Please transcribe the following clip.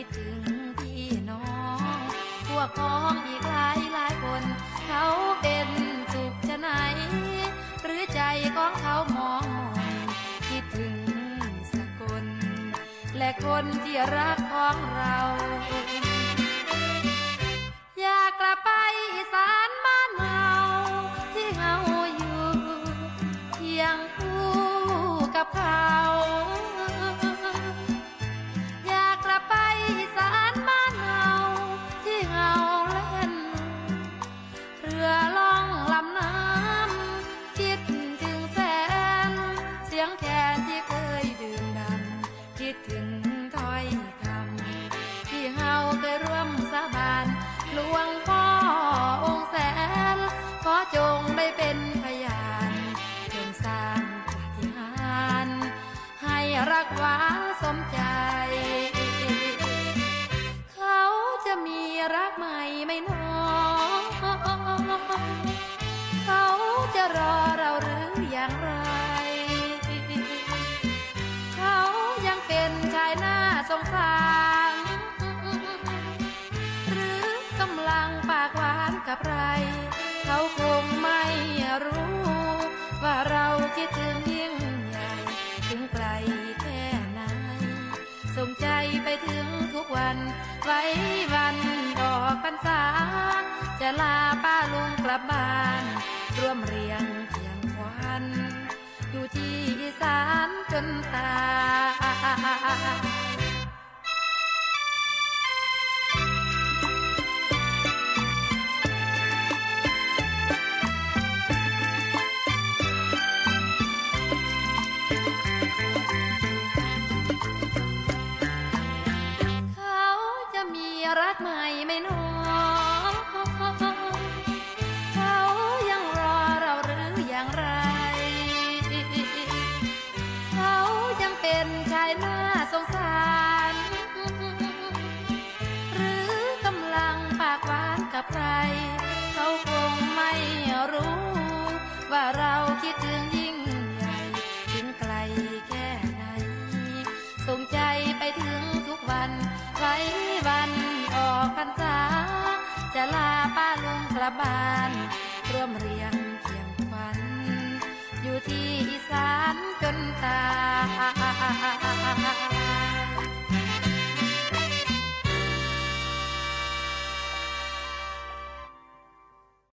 คิดถึงพี่น้อง พวกพ้องอีกหลายหลายคน เขาเป็นสุขจะไหน หรือใจของเขามองคิดถึงสกล และคนที่รักของเรา ที่เคยดื่มดำคิดถึงถ้อยคำที่เฮาเคยร่วมสาบานหลวงพ่อองค์แสน ขอจงได้เป็นพยานจนสร้างปาฏิหาริย์ให้รักหวานสมใจ กับใคร เขาคงไม่รู้ ว่าเราคิดถึงยิ่งใหญ่ ถึงไกลแค่ไหนส่งใจไปถึงทุกวัน ไว้วันดอกพรรษา จะลาป้าลุงกลับบ้าน ร่วมเรียง รักใหม่ไหมน้อเขายังรอเราหรืออย่างไร เขายังเป็นชายหน้าสงสาร หรือกำลังปากหวานกับใคร เขาคงไม่รู้ ว่าเราคิดถึงยิ่งใหญ่ถึงไกลแค่ไหนส่งใจไปถึงทุกวันไว้วัน พรรษา จะลาป้าลุงกลับบ้านร่วมเรียงเคียง